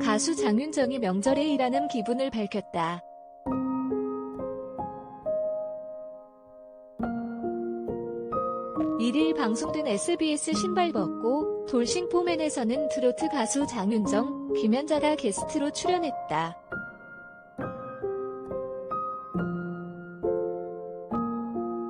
가수 장윤정이 명절에 일하는 기분을 밝혔다. 일일 방송된 SBS 신발 벗고 돌싱 포맨에서는 트로트 가수 장윤정, 김연자가 게스트로 출연했다.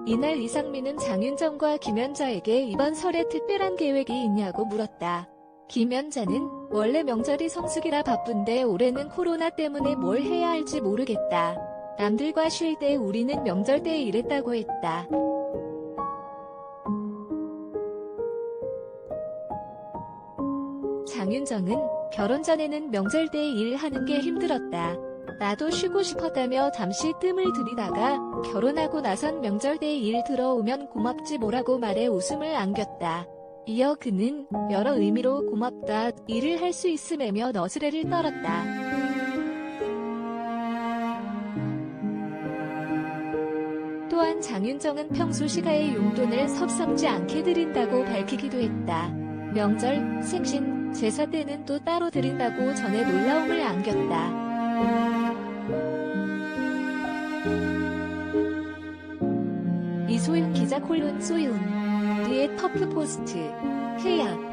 이날 이상민은 장윤정과 김연자에게 이번 설에 특별한 계획이 있냐고 물었다. 김연자는 원래 명절이 성수기라 바쁜데 올해는 코로나 때문에 뭘 해야 할지 모르겠다. 남들과 쉴 때 우리는 명절 때 일했다고 했다. 장윤정은 결혼 전에는 명절 때 일하는 게 힘들었다. 나도 쉬고 싶었다며 잠시 뜸을 들이다가 결혼하고 나선 명절 때 일 들어오면 고맙지 뭐라고 말해 웃음을 안겼다. 이어 그는 여러 의미로 고맙다, 일을 할 수 있음에며 너스레를 떨었다. 또한 장윤정은 평소 시가의 용돈을 섭섭지 않게 드린다고 밝히기도 했다. 명절, 생신, 제사 때는 또 따로 드린다고 전에 놀라움을 안겼다. 이소윤 기자 콜론 소윤. 뒤에 터프 포스트. 해약.